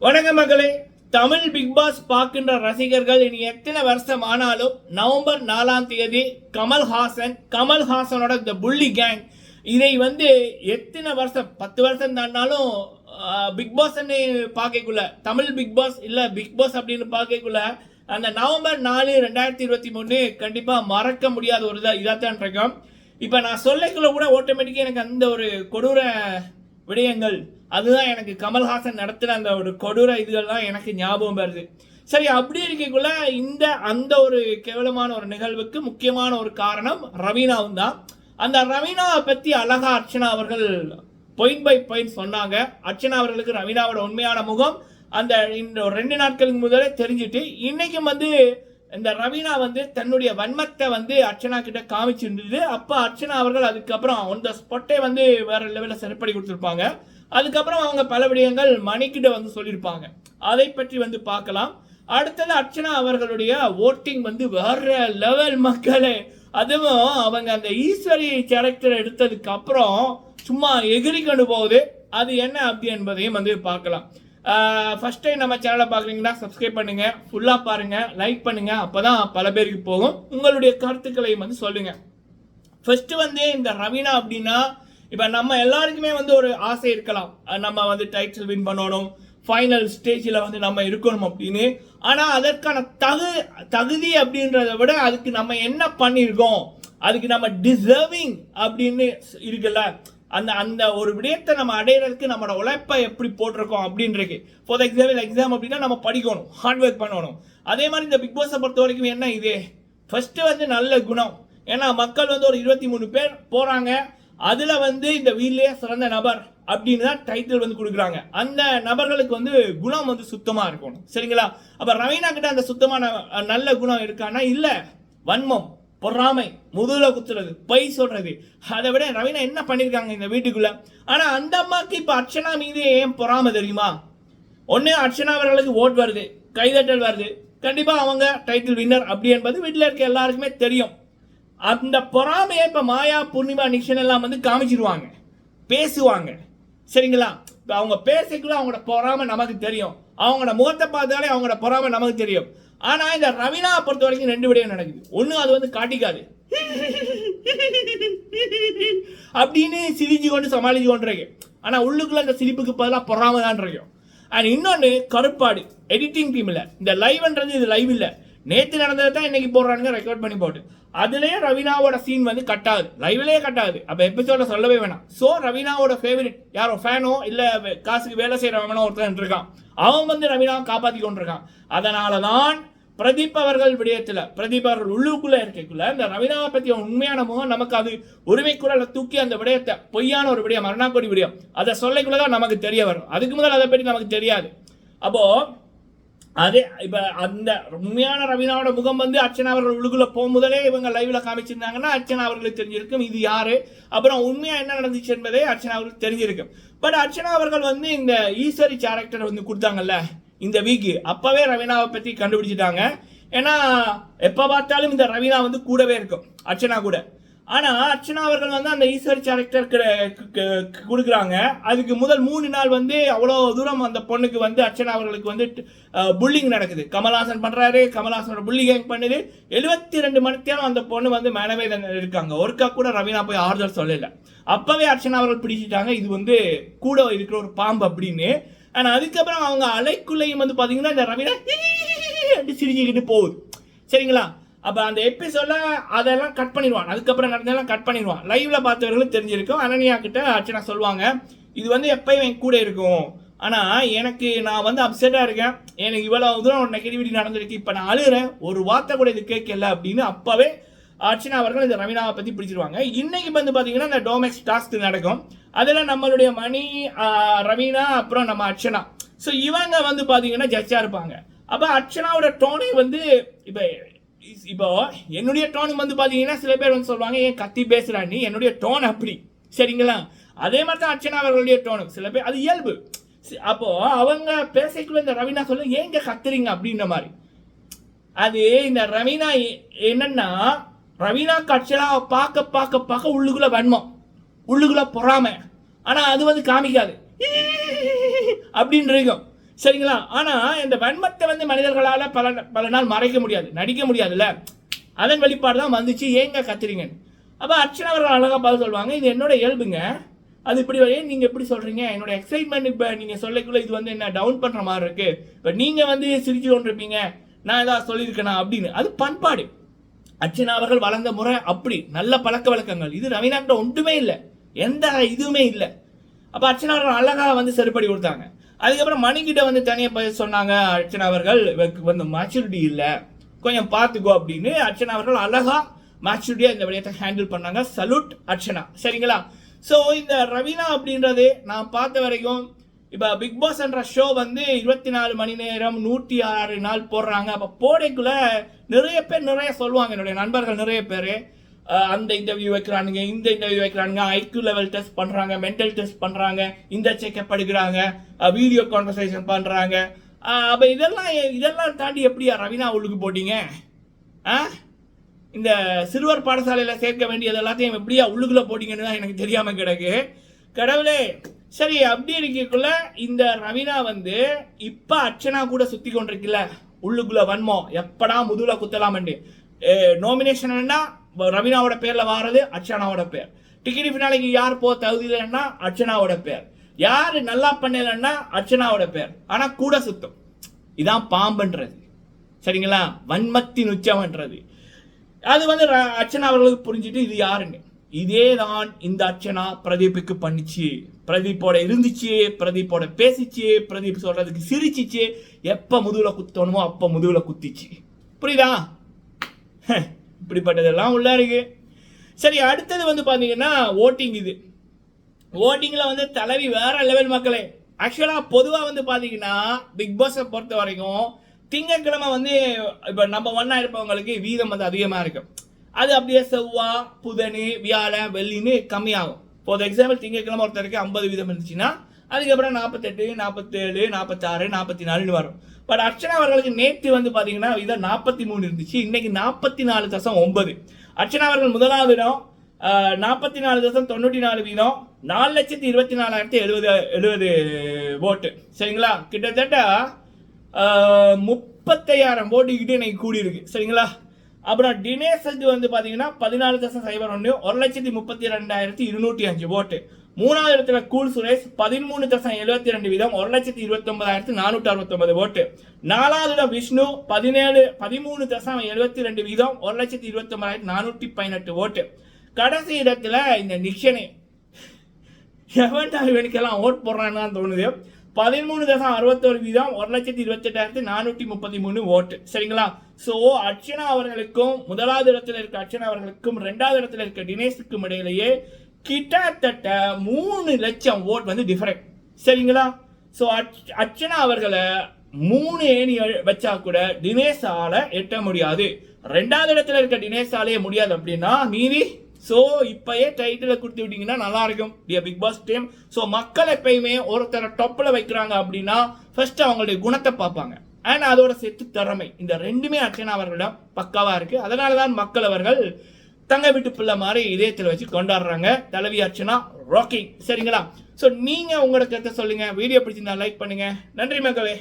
வணக்க மக்களே. Tamil Bigg pass பார்க்கின்ற ரசிகர்கள் இனி எத்தனை வருஷம் ஆனாலும் நவம்பர் நாலாம் தேதி கமல்ஹாசன் கமல்ஹாசனோட இந்த புள்ளி கேங் இதை வந்து எத்தனை வருஷம் பத்து வருஷம் தாண்டாலும் பிக் பாஸ் பார்க்கக்குள்ள தமிழ் பிக் பாஸ் இல்லை பிக் பாஸ் அப்படின்னு பார்க்கக்குள்ள அந்த நவம்பர் நாலு ரெண்டாயிரத்தி இருபத்தி மூணு கண்டிப்பாக மறக்க முடியாத ஒரு இதாக இதாகத்தான் இருக்கும். இப்போ நான் சொல்லக்குள்ள கூட ஆட்டோமேட்டிக்காக எனக்கு அந்த ஒரு கொடூர விடயங்கள் அதுதான் எனக்கு கமல்ஹாசன் நடத்தின அந்த ஒரு கொடூர இதுகள்லாம் எனக்கு ஞாபகம் வருது. சரி அப்படி இருக்கக்குள்ள இந்த அந்த ஒரு கேவலமான ஒரு நிகழ்வுக்கு முக்கியமான ஒரு காரணம் ரவீனாவும் தான். அந்த ரவீனாவை பற்றி அழகா அர்ச்சனா அவர்கள் பாயிண்ட் பை பாயிண்ட் சொன்னாங்க. அர்ச்சனா அவர்களுக்கு ரவீனாவோட உண்மையான முகம் அந்த இந்த ரெண்டு நாட்களுக்கு முதலே தெரிஞ்சுட்டு இன்னைக்கும் வந்து இந்த ரவீனா வந்து தன்னுடைய வன்மத்தை வந்து அர்ச்சனா கிட்ட காமிச்சிருந்தது. அப்போ அர்ச்சனா அவர்கள் அதுக்கப்புறம் அந்த ஸ்பாட்டே வந்து வேற லெவலில் சரிப்படி கொடுத்துருப்பாங்க. அதுக்கப்புறம் அவங்க பல விடயங்கள் மணிக்கிட்ட வந்து சொல்லியிருப்பாங்க. அதை பற்றி வந்து பார்க்கலாம். அடுத்தது அர்ச்சனா அவர்களுடைய ஓட்டிங் வந்து வேற லெவல் மக்களே. அதுவும் அவங்க அந்த ஈஸ்வரி கேரக்டர் எடுத்ததுக்கு அப்புறம் சும்மா எகிரி கொண்டு போகுது. அது என்ன அப்படி என்பதையும் வந்து பார்க்கலாம். ஃபர்ஸ்ட் டைம் நம்ம சேனலை பார்க்குறீங்கன்னா சப்ஸ்கிரைப் பண்ணுங்க. ஃபுல்லாக பாருங்க. லைக் பண்ணுங்க. அப்பதான் பல பேருக்கு போகும். உங்களுடைய கருத்துக்களை வந்து சொல்லுங்க. ஃபஸ்ட்டு வந்து இந்த ரவீனா அப்படின்னா இப்போ நம்ம எல்லாருக்குமே வந்து ஒரு ஆசை இருக்கலாம். நம்ம வந்து டைட்டில் வின் பண்ணணும் ஃபைனல் ஸ்டேஜில் வந்து நம்ம இருக்கணும் அப்படின்னு. ஆனால் அதற்கான தகு தகுதி அப்படின்றத விட அதுக்கு நம்ம என்ன பண்ணியிருக்கோம்? அதுக்கு நம்ம டிசர்விங் அப்படின்னு இருக்குல்ல? அந்த அந்த ஒரு விடயத்தை நம்ம அடையிறதுக்கு நம்மளோட உழைப்பை எப்படி போட்டிருக்கோம் அப்படின்றது. ஃபார் எக்ஸாம்பிள் எக்ஸாம் அப்படின்னா நம்ம படிக்கணும் ஹார்ட் ஒர்க் பண்ணணும். அதே மாதிரி இந்த பிக் பாஸை பொறுத்த வரைக்கும் என்ன இது? ஃபஸ்ட்டு வந்து நல்ல குணம். ஏன்னா மக்கள் வந்து ஒரு இருபத்தி மூணு பேர் போகிறாங்க அதில் வந்து இந்த வீட்லேயே சிறந்த நபர் அப்படின்னு தான் டைட்டில் வந்து கொடுக்குறாங்க. அந்த நபர்களுக்கு வந்து குணம் வந்து சுத்தமாக இருக்கணும். சரிங்களா? அப்போ ரவீனா கிட்ட அந்த சுத்தமான நல்ல குணம் இருக்கான்னா இல்லை. வன்மம் பொறாமை முதுகுல குத்துறது பொய் சொல்றது. அதை விட ரவீனா என்ன பண்ணியிருக்காங்க இந்த வீட்டுக்குள்ள? ஆனால் அந்த அம்மாக்கு இப்போ அர்ச்சனா மீது ஏன் பொறாமை தெரியுமா? ஒன்று அர்ச்சனா அவர்களுக்கு ஓட் வருது கைதட்டல் வருது. கண்டிப்பாக அவங்க டைட்டில் வின்னர் அப்படி என்பது வீட்டில் இருக்க எல்லாருக்குமே தெரியும். அந்த பொறாமையை இப்ப மாயா பூர்ணிமா நிக்ஷன் எல்லாம் வந்து காமிச்சிருவாங்க. பேசுவாங்க. சரிங்களா? இப்ப அவங்க பேசிக்குள்ள அவங்களோட பொறாமை நமக்கு தெரியும். அவங்களோட முகத்தை பார்த்தாலே அவங்களோட பொறாமை நமக்கு தெரியும். ஆனா இந்த ரவீனா பொறுத்த வரைக்கும் ரெண்டு விடையும் நடக்குது. ஒண்ணு அது வந்து காட்டிக்காது. அப்படின்னு சிரிச்சு கொண்டு சமாளிச்சு கொண்டிருக்கு ஆனா உள்ளுக்குள்ள அந்த சிரிப்புக்கு பதிலாக பொறாம தான் இருக்கும் அண்ட் இன்னொன்று கருப்பாடு எடிட்டிங் டீம்ல இந்த லைவ்ன்றது இது லைவ் இல்லை. நேத்து நடந்ததை தான் இன்னைக்கு போடுறானுங்க ரெக்கார்ட் பண்ணி போட்டு. அதுலேயே ரவீனாவோட சீன் வந்து கட்டாது லைவ்லேயே கட்டாது அப்போ எபிசோட சொல்லவே வேணாம். ஸோ ரவீனாவோட ஃபேவரட் யாரோ ஃபேனோ இல்லை காசுக்கு வேலை செய்கிறவனோ ஒருத்தன் இருக்கான் அவன் வந்து ரவீனாவை காப்பாற்றி கொண்டிருக்கான். அதனால தான் பிரதீப் அவர்கள் விடயத்தில் பிரதீப் அவர்கள் உள்ளுக்குள்ளே இருக்கக்குள்ள இந்த ரவீனாவை பற்றிய உண்மையான முகம் நமக்கு அது உரிமை குரலை தூக்கி அந்த விடயத்தை பொய்யான ஒரு விடயம் மரணாக்கொடி விடயம் அதை சொல்லக்குள்ளதான் நமக்கு தெரிய வரும். அதுக்கு முதல் அதை பற்றி நமக்கு தெரியாது. அப்போது அதே இப்போ அந்த உண்மையான ரவீனாவோட முகம் வந்து அர்ச்சனா அவர்கள் உள்ளுக்குள்ள போகும் முதலே இவங்க லைவ்ல காமிச்சிருந்தாங்கன்னா அர்ச்சனா அவர்களுக்கு தெரிஞ்சிருக்கும் இது யாரு? அப்புறம் உண்மையா என்ன நடந்துச்சு என்பதே அர்ச்சனா அவர்களுக்கு தெரிஞ்சிருக்கும். பட் அர்ச்சனா அவர்கள் வந்து இந்த ஈஸ்வரி கேரக்டர் வந்து கொடுத்தாங்கல்ல இந்த வீக்கு அப்பவே ரவீனாவை பத்தி கண்டுபிடிச்சிட்டாங்க. ஏன்னா எப்ப பார்த்தாலும் இந்த ரவீனா வந்து கூடவே இருக்கும் அர்ச்சனா கூட. ஆனால் அர்ச்சனா அவர்கள் வந்து அந்த ஈஸ்வர் கேரக்டர் கொடுக்குறாங்க அதுக்கு முதல் மூணு நாள் வந்து அவ்வளோ தூரம் அந்த பொண்ணுக்கு வந்து அர்ச்சனா அவர்களுக்கு வந்து புல்லிங் நடக்குது கமல்ஹாசன் பண்ணுறாரு கமல்ஹாசனோட புள்ளி கேங் பண்ணுது எழுபத்தி ரெண்டு மணி நேரம் அந்த பொண்ணு வந்து மேனவே இருக்காங்க ஒருக்கா கூட ரவீனா போய் ஆறுதல் சொல்லலை அப்போவே அர்ச்சனா அவர்கள் பிடிச்சிட்டாங்க இது வந்து கூட இருக்கிற ஒரு பாம்பு அப்படின்னு ஆனால் அதுக்கப்புறம் அவங்க அலைக்குள்ளேயும் வந்து பார்த்தீங்கன்னா இந்த ரவீனா அப்படி சிரிச்சுக்கிட்டு போகுது சரிங்களா அப்போ அந்த எபிசோடில் அதெல்லாம் கட் பண்ணிடுவான். அதுக்கப்புறம் நடந்ததெல்லாம் கட் பண்ணிடுவான். லைவில் பார்த்தவர்களும் தெரிஞ்சிருக்கும். அனன்யா கிட்ட அர்ச்சனா சொல்லுவாங்க இது வந்து எப்பயும் என் கூட இருக்கும். ஆனால் எனக்கு நான் வந்து அப்செட்டாக இருக்கேன். எனக்கு இவ்வளோ தூரம் ஒரு நெகட்டிவிட்டி நடந்திருக்கு. இப்போ நான் அழுகிறேன். ஒரு வார்த்தை கூட இது கேட்கல அப்படின்னு அப்போவே அர்ச்சனா அவர்கள் இந்த ரவீனாவை பற்றி பிடிச்சிருவாங்க. இன்னைக்கு வந்து பார்த்திங்கன்னா இந்த டோமெக்ஸ் டாஸ்க் நடக்கும். அதில் நம்மளுடைய மணி ரவீனா அப்புறம் நம்ம அர்ச்சனா. ஸோ இவங்க வந்து பார்த்திங்கன்னா ஜட்ஜாக இருப்பாங்க. அப்போ அர்ச்சனாவோட டோனே வந்து இப்போ இப்போ என்னுடைய டோன் வந்து பார்த்தீங்கன்னா சில பேர் வந்து சொல்லுவாங்க ஏன் கத்தி பேசுறா நீ? என்னுடைய டோன் அப்படி. சரிங்களா? அதே மாதிரி தான் அர்ச்சனா அவர்களுடைய டோனும் சில பேர் அது இயல்பு. அப்போது அவங்க பேசக்குள்ள இந்த ரவீனா சொல்ல ஏங்க கத்துறீங்க? அப்படின்ற மாதிரி. அது இந்த ரவீனா என்னன்னா ரவீனா கட்சியெல்லாம் பார்க்க பார்க்க பார்க்க உள்ளுக்குள்ள வன்மம். உள்ளுக்குள்ள பொறாமை. ஆனால் அது வந்து காமிக்காது. அப்படின்னு இருக்கும் சரிங்களா? ஆனால் இந்த வன்மத்தை வந்து மனிதர்களால் பல பல நாள் மறைக்க முடியாது நடிக்க முடியாதுல்ல? அதன் வெளிப்பாடு தான் வந்துச்சு. ஏங்க கத்துறீங்க? அப்போ அர்ச்சனா அவர்கள் அழகா பதில் சொல்லுவாங்க இது என்னோட இயல்புங்க. அது இப்படி ஏன் நீங்கள் எப்படி சொல்கிறீங்க என்னோட எக்ஸைட்மெண்ட் இப்போ நீங்கள் சொல்லக்குள்ள இது வந்து என்ன டவுன் பண்ணுற மாதிரி இருக்குது இப்போ நீங்கள் வந்து சிரிச்சு கொண்டிருப்பீங்க. நான் ஏதாவது சொல்லியிருக்கேனா? அப்படின்னு. அது பண்பாடு. அர்ச்சனா அவர்கள் வளர்ந்த முறை அப்படி. நல்ல பழக்க வழக்கங்கள். இது ரவீனாக்கிட்ட ஒன்றுமே இல்லை. எந்த இதுவுமே இல்லை. அப்போ அர்ச்சனா அவர்கள் அழகாக வந்து செருப்படி கொடுத்தாங்க. அதுக்கப்புறம் மணிக்கிட்ட வந்து தனியாக போய் சொன்னாங்க அர்ச்சனா அவர்கள் வந்து மேச்சூரிட்டி இல்லை. கொஞ்சம் பார்த்துக்கோ அப்படின்னு அர்ச்சனா அவர்கள் அழகா மேச்சூரிட்டியாக இந்த விடயத்தை ஹேண்டில் பண்ணாங்க. சல்யூட் அர்ச்சனா. சரிங்களா? ஸோ இந்த ரவீனா அப்படின்றது நான் பார்த்த வரைக்கும் இப்போ பிக் பாஸ் என்ற ஷோ வந்து இருபத்தி நாலு மணி நேரம் நூற்றி ஆறு நாள் போடுறாங்க. அப்போ போடைக்குள்ளே நிறைய பேர் நிறைய சொல்லுவாங்க என்னுடைய நண்பர்கள் நிறைய பேர். அந்த இன்டர்வியூ வைக்கிறானுங்க இந்த இன்டர்வியூ வைக்கிறானுங்க. ஐக்யூ லெவல் டெஸ்ட் பண்ணுறாங்க மென்டல் டெஸ்ட் பண்ணுறாங்க இந்த செக்கப் எடுக்கிறாங்க வீடியோ கான்வர்சேஷன் பண்ணுறாங்க அப்போ இதெல்லாம் இதெல்லாம் தாண்டி எப்படியா ரவினா உள்ளுக்கு போட்டீங்க? ஆ? இந்த சிறுவர் பாடசாலையில் சேர்க்க வேண்டியது எல்லாத்தையும் எப்படியா உள்ளுக்குள்ளே போட்டிங்கன்னு தான் எனக்கு தெரியாமல் கிடக்கு. கடவுளே சரி அப்படி இருக்கக்குள்ள இந்த ரவீனா வந்து இப்போ அர்ச்சனா கூட சுற்றி கொண்டிருக்குல்ல. உள்ளுக்குள்ளே வன்மம். எப்படா முதுகுல குத்தலாமண்டு நாமினேஷன் ரவீனாவோட பேரில் வாரது அர்ச்சனாவோட பேர். டிக்கெட் ஃபினாலிக்கு யார் போ தகுதி இல்லைன்னா அர்ச்சனாவோட பேர். யார் நல்லா பண்ணலன்னா அர்ச்சனாவோட பேர். ஆனால் கூட சுத்தம். இதான் பாம்புன்றது. சரிங்களா? வன்மத்தின் உச்சம்ன்றது. அது வந்து ர- அர்ச்சனா அவர்களுக்கு புரிஞ்சுட்டு இது யாருன்னு. இதே தான் இந்த அர்ச்சனா பிரதீப்புக்கு பண்ணிச்சு. பிரதீப்போட இருந்துச்சு பிரதீப்போட பேசிச்சு பிரதீப் சொல்றதுக்கு சிரிச்சிச்சு. எப்போ முதுகில் குத்தணுமோ அப்போ முதுகில் குத்திச்சு. புரியுதா? ஹ், இப்படிப்பட்டதெல்லாம் உள்ளே இருக்குது சரி அடுத்தது வந்து பார்த்தீங்கன்னா ஓட்டிங் இது. ஓட்டிங்கில் வந்து தலைவி வேறு லெவல் மக்களே. ஆக்சுவலாக பொதுவாக வந்து பார்த்தீங்கன்னா பிக் பாஸை பொறுத்த வரைக்கும் திங்கட்கிழமை வந்து இப்போ நம்ம ஒன்றா இருப்பவங்களுக்கு வீதம் வந்து அதிகமாக இருக்கும். அது அப்படியே செவ்வா புதனு வியாழன் வெள்ளின்னு கம்மியாகும். ஃபார் எக்ஸாம்பிள் திங்கட்கிழமை ஒருத்தருக்கு ஐம்பது வீதம் இருந்துச்சுன்னா அதுக்கப்புறம் நாற்பத்தெட்டு நாற்பத்தேழு நாற்பத்தாறு நாற்பத்தி நாலுன்னு வரும். பட் அர்ச்சனா அவர்களுக்கு நேற்று வந்து பார்த்தீங்கன்னா இதான் நாற்பத்தி மூணு இருந்துச்சு. இன்னைக்கு நாற்பத்தி நாலு தசம் ஒன்பது. அர்ச்சனா அவர்கள் முதலாவது இடம் நாற்பத்தி நாலு தசம் தொண்ணூற்றி நாலு வீதம் நாலு லட்சத்தி இருபத்தி நாலாயிரத்தி எழுபது எழுபது ஓட்டு சரிங்களா? கிட்டத்தட்ட முப்பத்தையாயிரம் ஓட்டு கிட்ட இன்னைக்கு கூடியிருக்கு. சரிங்களா? அப்புறம் தினேஷுக்கு வந்து பார்த்தீங்கன்னா பதினாலு தசம் சைபர் ஒன்று ஒரு லட்சத்தி முப்பத்தி ரெண்டாயிரத்தி இருநூற்றி அஞ்சு ஓட்டு மூணாவது இடத்துல கூல் சுரேஷ் பதிமூணு தசம் எழுபத்தி ரெண்டு வீதம் ஒரு லட்சத்தி இருபத்தி ஒன்பதாயிரத்தி நானூற்றி அறுபத்தொன்பது ஓட்டு. நாலாவது இடம் விஷ்ணு பதினேழு பதிமூணு தசம் எழுபத்தி ரெண்டு வீதம் ஒரு லட்சத்தி இருபத்தி ஒன்பதாயிரத்தி நானூற்றி பதினெட்டு ஓட்டு. கடைசி இடத்துல இந்த நிக்ஷனே. எவன்டா இவனுக்கெல்லாம் ஓட் போடுறான்னு தான் தோணுது. பதிமூணு தசம் அறுபத்தோரு வீதம் ஒரு லட்சத்தி இருபத்தெட்டாயிரத்தி நானூற்றி முப்பத்தி மூணு ஓட்டு. சரிங்களா? ஸோ அர்ச்சனா அவர்களுக்கும் முதலாவது இடத்துல இருக்க அர்ச்சனா அவர்களுக்கும் ரெண்டாவது இடத்துல இருக்க தினேஷுக்கும் இடையிலேயே கிட்டத்தட்ட மூணு லட்சம் ஓட் வந்து டிஃபரெண்ட் சரிங்களா? ஸோ அர்ச்சனா அவர்களை மூணு ஏணி வச்சா கூட தினேஷால எட்ட முடியாது. ரெண்டாவது இடத்துல இருக்க தினேஷாலே முடியாது அப்படின்னா மீதி ஸோ இப்பயே டைட்டில் கொடுத்து விட்டீங்கன்னா நல்லா இருக்கும் பிக் பாஸ் டீம் ஸோ மக்கள் எப்பயுமே ஒருத்தரை டொப்பில் வைக்கிறாங்க அப்படின்னா ஃபர்ஸ்ட் அவங்களுடைய குணத்தை பார்ப்பாங்க. அண்ட் அதோட சேர்த்து திறமை. இந்த ரெண்டுமே அர்ச்சனா அவர்களிடம் பக்காவாக இருக்கு. அதனால தான் மக்கள் அவர்கள் தங்க வீட்டு பிள்ளை மாதிரி இதயத்தில் வச்சு கொண்டாடுறாங்க. தலைவி அர்ச்சனா ராக்கிங் சரிங்களா? ஸோ நீங்கள் உங்களோட கருத்தை சொல்லுங்கள் வீடியோ பிடிச்சிருந்தா லைக் பண்ணுங்கள் நன்றி மக்களே.